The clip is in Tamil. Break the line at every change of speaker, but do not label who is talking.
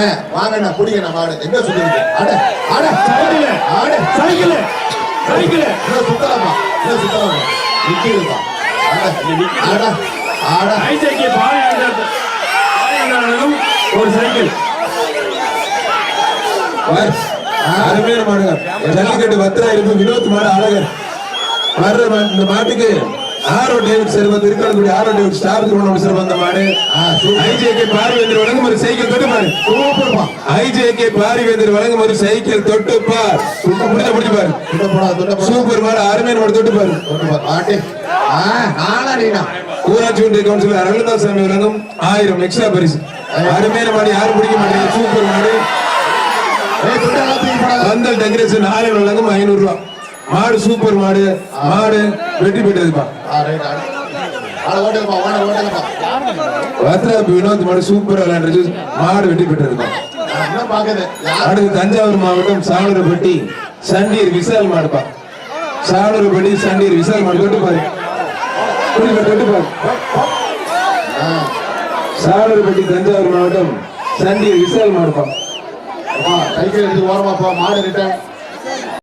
வாங்கண்ணா குடிங்கண்ணா மாடு. எங்க சொல்லிருக்கு அட அட
சைக்கிள்.
அட
சைக்கிள். சைக்கிள்.
இன்னும் சுத்தலாமா? சுத்தலாமா? நிக்கிறதுப்பா அட அட
ஐஜேக்கு பாளையம் ஒரு சைக்கிள்.
அருமையான மாடுங்க ஜல்லிக்கட்டு பத்திரா இருக்கு வினோத் மாடு அழகர். வர்ற இந்த மாட்டுக்கு ஆரோ டேவிட் சார் வந்து இருக்கக்கூடிய ஆரோ டேவிட் ஸ்டார் திருமணம் சார் வந்த மாடு. ஐஜேகே பார்வேந்தர் வழங்கும் ஒரு சைக்கிள் தொட்டு பாரு.
சூப்பர்ப்பா.
ஐஜேகே பார்வேந்தர் வழங்கும் ஒரு சைக்கிள் தொட்டு பார். முடிஞ்ச முடிஞ்சு பாரு. சூப்பர் மாடு அருமையான மாடு தொட்டு பாரு.
ஆட்டி. நானா நீனா.
ஊராட்சி ஒன்றிய கவுன்சிலர் அரவிந்தா சாமி வழங்கும் ஆயிரம் எக்ஸ்ட்ரா பரிசு. அருமையான மாடு யாரும் பிடிக்க மாட்டேங்க சூப்பர் மாடு. பந்தல் டெக்கரேஷன் ஆயிரம் வழங்கும் ஐநூறு ரூபாய் மாடு சூப்பர் மாடு. மாடு வெற்றி பெற்றதுப்பா.
ஆட ஓட
வினோத் மாடு சூப்பர் விளையாண்டு மாடு வெற்றி பெற்றதுப்பா.
என்ன
அடுத்து தஞ்சாவூர் மாவட்டம் சாவலூர்பட்டி சண்டீர் விசால் மாடுப்பா. சாவலூர்பட்டி சண்டீர் விசால் மாடு தொட்டு பாரு. புரியுதா? தொட்டு பாரு. சாவலூர்பட்டி தஞ்சாவூர் மாவட்டம் சண்டீர் விசால் மாடுப்பா.
கைகள் எடுத்து ஓரமாப்பா மாடு ரிட்டர்ன்